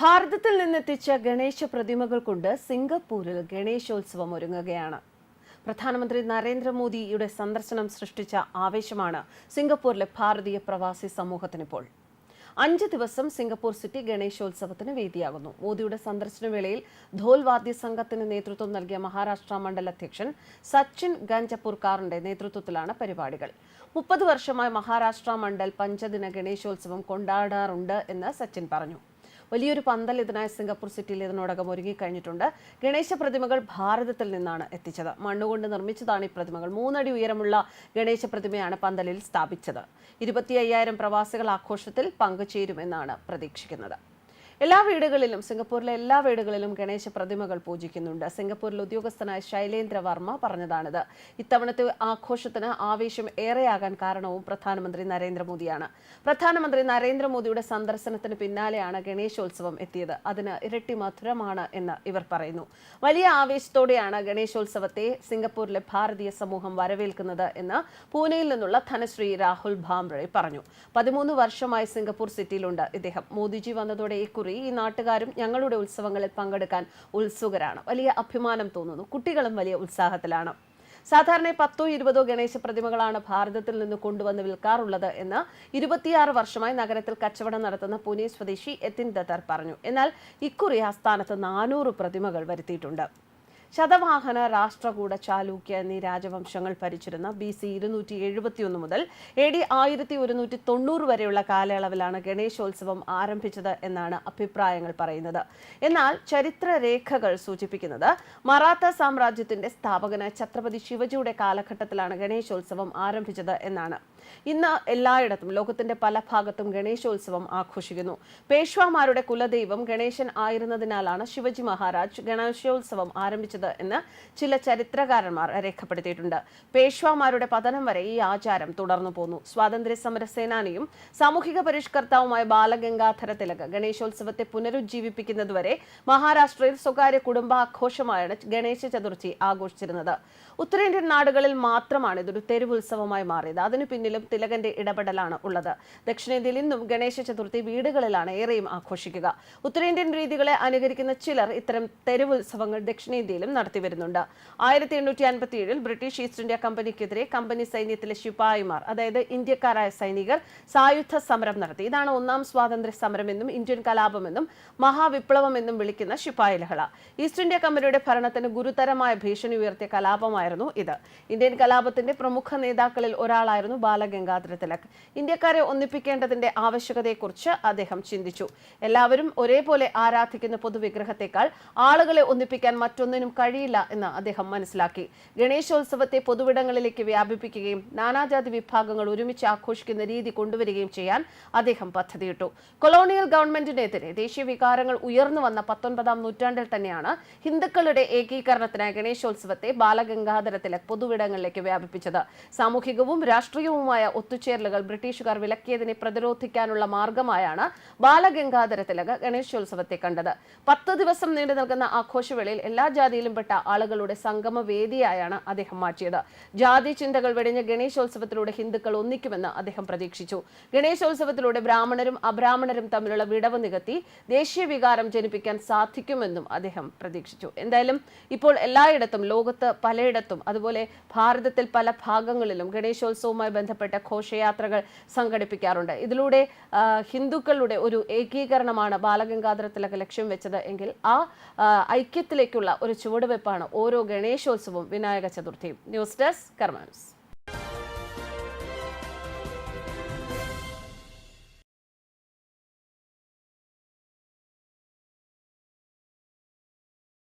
ഭാരതത്തിൽ നിന്നെത്തിച്ച ഗണേശ പ്രതിമകൾ കൊണ്ട് സിംഗപ്പൂരിൽ ഗണേശോത്സവം ഒരുങ്ങുകയാണ്. പ്രധാനമന്ത്രി നരേന്ദ്രമോദിയുടെ സന്ദർശനം സൃഷ്ടിച്ച ആവേശമാണ് സിംഗപ്പൂരിലെ ഭാരതീയ പ്രവാസി സമൂഹത്തിനിപ്പോൾ. അഞ്ച് ദിവസം സിംഗപ്പൂർ സിറ്റി ഗണേശോത്സവത്തിന് വേദിയാകുന്നു. മോദിയുടെ സന്ദർശന വേളയിൽ ധോൽ സംഘത്തിന് നേതൃത്വം നൽകിയ മഹാരാഷ്ട്ര മണ്ഡല അധ്യക്ഷൻ സച്ചിൻ ഗഞ്ചപ്പൂർക്കാറിന്റെ നേതൃത്വത്തിലാണ് പരിപാടികൾ. മുപ്പത് വർഷമായി മഹാരാഷ്ട്ര മണ്ഡൽ പഞ്ചദിന ഗണേശോത്സവം കൊണ്ടാടാറുണ്ട് എന്ന് സച്ചിൻ പറഞ്ഞു. വലിയൊരു പന്തൽ ഇതിനായി സിംഗപ്പൂർ സിറ്റിയിൽ ഇതിനോടകം ഒരുങ്ങിക്കഴിഞ്ഞിട്ടുണ്ട്. ഗണേശ പ്രതിമകൾ ഭാരതത്തിൽ നിന്നാണ് എത്തിച്ചത്. മണ്ണുകൊണ്ട് നിർമ്മിച്ചതാണ് ഈ പ്രതിമകൾ. മൂന്നടി ഉയരമുള്ള ഗണേശ പ്രതിമയാണ് പന്തലിൽ സ്ഥാപിച്ചത്. ഇരുപത്തി അയ്യായിരം പ്രവാസികൾ ആഘോഷത്തിൽ പങ്കുചേരുമെന്നാണ് പ്രതീക്ഷിക്കുന്നത്. എല്ലാ വീടുകളിലും സിംഗപ്പൂരിലെ എല്ലാ വീടുകളിലും ഗണേശ പ്രതിമകൾ പൂജിക്കുന്നുണ്ട്. സിംഗപ്പൂരിൽ ഉദ്യോഗസ്ഥനായ ശൈലേന്ദ്ര വർമ്മ പറഞ്ഞതാണിത്. ഇത്തവണത്തെ ആഘോഷത്തിന് ആവേശം ഏറെയാകാൻ കാരണവും പ്രധാനമന്ത്രി നരേന്ദ്രമോദിയാണ്. പ്രധാനമന്ത്രി നരേന്ദ്രമോദിയുടെ സന്ദർശനത്തിന് പിന്നാലെയാണ് ഗണേശോത്സവം എത്തിയത്. അതിന് ഇരട്ടി മധുരമാണ് എന്ന് ഇവർ പറയുന്നു. വലിയ ആവേശത്തോടെയാണ് ഗണേശോത്സവത്തെ സിംഗപ്പൂരിലെ ഭാരതീയ സമൂഹം വരവേൽക്കുന്നത് എന്ന് പൂനെയിൽ നിന്നുള്ള ധനശ്രീ രാഹുൽ ഭാംബ്രെ പറഞ്ഞു. പതിമൂന്ന് വർഷമായി സിംഗപ്പൂർ സിറ്റിയിലുണ്ട്. ഇദ്ദേഹം മോദിജി വന്നതോടെ ഇക്കുറി ഈ നാട്ടുകാരും ഞങ്ങളുടെ ഉത്സവങ്ങളിൽ പങ്കെടുക്കാൻ ഉത്സുകരാണ്. വലിയ അഭിമാനം തോന്നുന്നു. കുട്ടികളും വലിയ ഉത്സാഹത്തിലാണ്. സാധാരണ പത്തോ ഇരുപതോ ഗണേശ പ്രതിമകളാണ് ഭാരതത്തിൽ നിന്ന് കൊണ്ടുവന്ന് വിൽക്കാറുള്ളത് എന്ന് ഇരുപത്തിയാറ് വർഷമായി നഗരത്തിൽ കച്ചവടം നടത്തുന്ന പൂനെ സ്വദേശി എത്തിൻ ദത്തർ പറഞ്ഞു. എന്നാൽ ഇക്കുറി ആസ്ഥാനത്ത് നാനൂറ് പ്രതിമകൾ വരുത്തിയിട്ടുണ്ട്. ശതവാഹന രാഷ്ട്രകൂട ചാലൂക്യ എന്നീ രാജവംശങ്ങൾ ഭരിച്ചിരുന്ന ബി സി ഇരുന്നൂറ്റി എഴുപത്തിയൊന്ന് മുതൽ എ ഡി ആയിരത്തി ഒരുന്നൂറ്റി തൊണ്ണൂറ് വരെയുള്ള കാലയളവിലാണ് ഗണേശോത്സവം ആരംഭിച്ചത് എന്നാണ് അഭിപ്രായങ്ങൾ പറയുന്നത്. എന്നാൽ ചരിത്രരേഖകൾ സൂചിപ്പിക്കുന്നത് മറാത്ത സാമ്രാജ്യത്തിന്റെ സ്ഥാപകന് ഛത്രപതി ശിവജിയുടെ കാലഘട്ടത്തിലാണ് ഗണേശോത്സവം ആരംഭിച്ചത് എന്നാണ്. ഇന്ന് എല്ലായിടത്തും ലോകത്തിന്റെ പല ഭാഗത്തും ഗണേശോത്സവം ആഘോഷിക്കുന്നു. പേഷ്വാമാരുടെ കുലദൈവം ഗണേശൻ ആയിരുന്നതിനാലാണ് ശിവജി മഹാരാജ് ഗണേശോത്സവം ആരംഭിച്ചത്. എന്ന് ചില ചരിത്രകാരന്മാർ രേഖപ്പെടുത്തിയിട്ടുണ്ട്. പേഷ്വാമാരുടെ പതനം വരെ ഈ ആചാരം തുടർന്നു പോന്നു. സ്വാതന്ത്ര്യ സമര സേനാനിയും സാമൂഹിക പരിഷ്കർത്താവുമായ ബാലഗംഗാധര തിലക് ഗണേശോത്സവത്തെ പുനരുജ്ജീവിപ്പിക്കുന്നതുവരെ മഹാരാഷ്ട്രയിൽ സ്വകാര്യ കുടുംബാഘോഷമായാണ് ഗണേശ ചതുർത്ഥി ആഘോഷിച്ചിരുന്നത്. ഉത്തരേന്ത്യൻ നാടുകളിൽ മാത്രമാണ് ഇതൊരു തെരുവുത്സവമായി മാറിയത്. അതിനു പിന്നിലും തിലകന്റെ ഇടപെടലാണ് ഉള്ളത്. ദക്ഷിണേന്ത്യയിൽ ഇന്നും ഗണേശ ചതുർത്ഥി വീടുകളിലാണ് ഏറെയും ആഘോഷിക്കുക. ഉത്തരേന്ത്യൻ രീതികളെ അനുകരിക്കുന്ന ചിലർ ഇത്തരം തെരുവുത്സവങ്ങൾ ദക്ഷിണേന്ത്യയിലും നടത്തിവരുന്നുണ്ട് ആയിരത്തി എണ്ണൂറ്റി അൻപത്തി ഏഴിൽ ബ്രിട്ടീഷ് ഈസ്റ്റ് ഇന്ത്യ കമ്പനിക്കെതിരെ കമ്പനി സൈന്യത്തിലെ ശിപായിമാർ അതായത് ഇന്ത്യക്കാരായ സൈനികർ സായുധ സമരം നടത്തി. ഇതാണ് ഒന്നാം സ്വാതന്ത്ര്യ സമരമെന്നും ഇന്ത്യൻ കലാപമെന്നും മഹാവിപ്ലവമെന്നും വിളിക്കുന്ന ശിപായി ലഹള ഈസ്റ്റ് ഇന്ത്യ കമ്പനിയുടെ ഭരണത്തിന് ഗുരുതരമായ ഭീഷണി ഉയർത്തിയ കലാപമായിരുന്നു ഇത്. ഇന്ത്യൻ കലാപത്തിന്റെ പ്രമുഖ നേതാക്കളിൽ ഒരാളായിരുന്നു ബാലഗംഗാധര തിലക്. ഇന്ത്യക്കാരെ ഒന്നിപ്പിക്കേണ്ടതിന്റെ ആവശ്യകതയെക്കുറിച്ച് അദ്ദേഹം ചിന്തിച്ചു. എല്ലാവരും ഒരേപോലെ ആരാധിക്കുന്ന പൊതുവിഗ്രഹത്തെക്കാൾ ആളുകളെ ഒന്നിപ്പിക്കാൻ മറ്റൊന്നിനും കഴിയില്ല എന്ന് അദ്ദേഹം മനസ്സിലാക്കി. ഗണേശോത്സവത്തെ പൊതുവിടങ്ങളിലേക്ക് വ്യാപിപ്പിക്കുകയും നാനാജാതി വിഭാഗങ്ങൾ ഒരുമിച്ച് ആഘോഷിക്കുന്ന രീതി കൊണ്ടുവരികയും ചെയ്യാൻ അദ്ദേഹം പദ്ധതിയിട്ടു. കൊളോണിയൽ ഗവൺമെന്റിനെതിരെ ദേശീയ വികാരങ്ങൾ ഉയർന്നു വന്ന പത്തൊൻപതാം നൂറ്റാണ്ടിൽ തന്നെയാണ് ഹിന്ദുക്കളുടെ ഏകീകരണത്തിനായി ഗണേശോത്സവത്തെ ബാലഗംഗാധര തിലക് പൊതുവിടങ്ങളിലേക്ക് വ്യാപിപ്പിച്ചത്. സാമൂഹികവും രാഷ്ട്രീയവുമായ ഒത്തുചേരലുകൾ ബ്രിട്ടീഷുകാർ വിലക്കിയതിനെ പ്രതിരോധിക്കാനുള്ള മാർഗമായാണ് ബാലഗംഗാധര തിലക് ഗണേശോത്സവത്തെ കണ്ടത്. പത്ത് ദിവസം നീണ്ടു നിൽക്കുന്ന ആഘോഷവേളയിൽ എല്ലാ ജാതിയിലും പെട്ട ആളുകളുടെ സംഗമ വേദിയായാണ് അദ്ദേഹം മാറ്റിയത്. ജാതി ചിന്തകൾ വെടിഞ്ഞ ഗണേശോത്സവത്തിലൂടെ ഹിന്ദുക്കൾ ഒന്നിക്കുമെന്ന് അദ്ദേഹം പ്രതീക്ഷിച്ചു. ഗണേശോത്സവത്തിലൂടെ ബ്രാഹ്മണരും അബ്രാഹ്മണരും തമ്മിലുള്ള വിടവ് നികത്തി ദേശീയ വികാരം ജനിപ്പിക്കാൻ സാധിക്കുമെന്നും അദ്ദേഹം പ്രതീക്ഷിച്ചു. എന്തായാലും ഇപ്പോൾ എല്ലായിടത്തും ലോകത്ത് പലയിടത്തും അതുപോലെ ഭാരതത്തിൽ പല ഭാഗങ്ങളിലും ഗണേശോത്സവവുമായി ബന്ധപ്പെട്ട ഘോഷയാത്രകൾ സംഘടിപ്പിക്കാറുണ്ട്. ഇതിലൂടെ ഹിന്ദുക്കളുടെ ഒരു ഏകീകരണമാണ് ബാലഗംഗാധര തിലക് ലക്ഷ്യം വെച്ചത് എങ്കിൽ ആ ഐക്യത്തിലേക്കുള്ള ഒരു ചുവടുവെപ്പാണ് ഓരോ ഗണേശോത്സവവും വിനായക ചതുർത്ഥിയും. News desk കർമാൻസ്